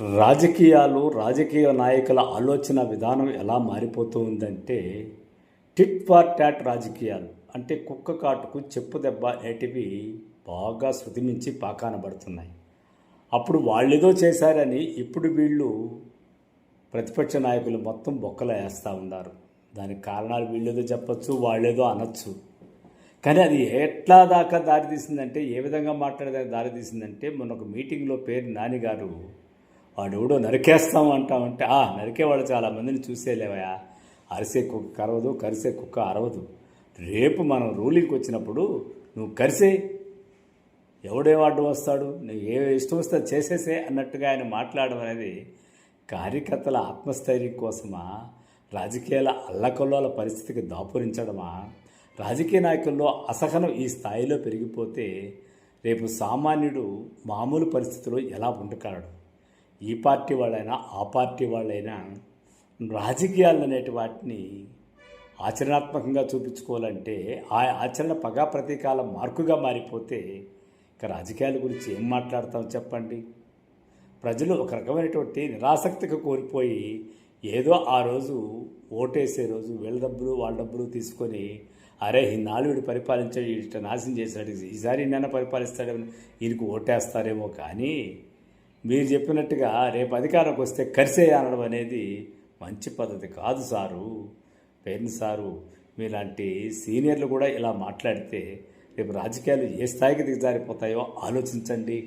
రాజకీయాలు రాజకీయ నాయకుల ఆలోచన విధానం ఎలా మారిపోతూ ఉందంటే టిట్ ఫార్ టాట్ రాజకీయాలు. అంటే కుక్క కాటుకు చెప్పు దెబ్బ అనేటివి బాగా శృతిమించి పాకాన పడుతున్నాయి. అప్పుడు వాళ్ళేదో చేశారని ఇప్పుడు వీళ్ళు ప్రతిపక్ష నాయకులు మొత్తం బొక్కలు వేస్తూ ఉన్నారు. దానికి కారణాలు వీళ్ళేదో చెప్పచ్చు వాళ్ళేదో అనొచ్చు. కానీ అది ఎట్లా దాకా దారితీసిందంటే ఏ విధంగా మాట్లాడేదానికి దారితీసిందంటే మొన్న ఒక మీటింగ్లో పేరు నాని వాడెవడో వాడు ఎవడో నరికేస్తాం అంటామంటే ఆ నరికేవాడు చాలా మందిని చూసేలేవయా అరిసే కుక్క కరవదు కరిసే కుక్క అరవదు. రేపు మనం రూలింగ్కి వచ్చినప్పుడు నువ్వు కరిసే. ఎవడే వాడు వస్తాడు? నువ్వు ఏ ఇష్టం వస్తే చేసేసే అన్నట్టుగా ఆయన మాట్లాడడం అనేది కార్యకర్తల ఆత్మస్థైర్యం కోసమా? రాజకీయాల అల్లకల్లోల పరిస్థితికి దాపురించడమా? రాజకీయ నాయకుల్లో అసహనం ఈ స్థాయిలో పెరిగిపోతే రేపు సామాన్యుడు మామూలు పరిస్థితిలో ఎలా ఉండగలడు ఈ పార్టీ వాళ్ళైనా ఆ పార్టీ వాళ్ళైనా రాజకీయాలు అనేటి వాటిని ఆచరణాత్మకంగా చూపించుకోవాలంటే ఆ ఆచరణ పగా ప్రతీకాల మార్కుగా మారిపోతే ఇక రాజకీయాల గురించి ఏం మాట్లాడతాం చెప్పండి? ప్రజలు ఒక రకమైనటువంటి నిరాసక్తికి కోల్పోయి ఏదో ఆ రోజు ఓటేసే రోజు వీళ్ళ డబ్బులు వాళ్ళ డబ్బులు తీసుకొని అరే ఈ నాలుగుడు పరిపాలించాడు ఇట్లా నాశనం చేశాడు ఈసారి నన్ను పరిపాలిస్తాడేమో ఈయనకు ఓటేస్తారేమో కానీ మీరు చెప్పినట్టుగా రేపు అధికారంకి వస్తే కరిసే అనడం అనేది మంచి పద్ధతి కాదు సారు. పేరు సారు మీలాంటి సీనియర్లు కూడా ఇలా మాట్లాడితే రేపు రాజకీయాలు ఏ స్థాయికి దిగజారిపోతాయో ఆలోచించండి.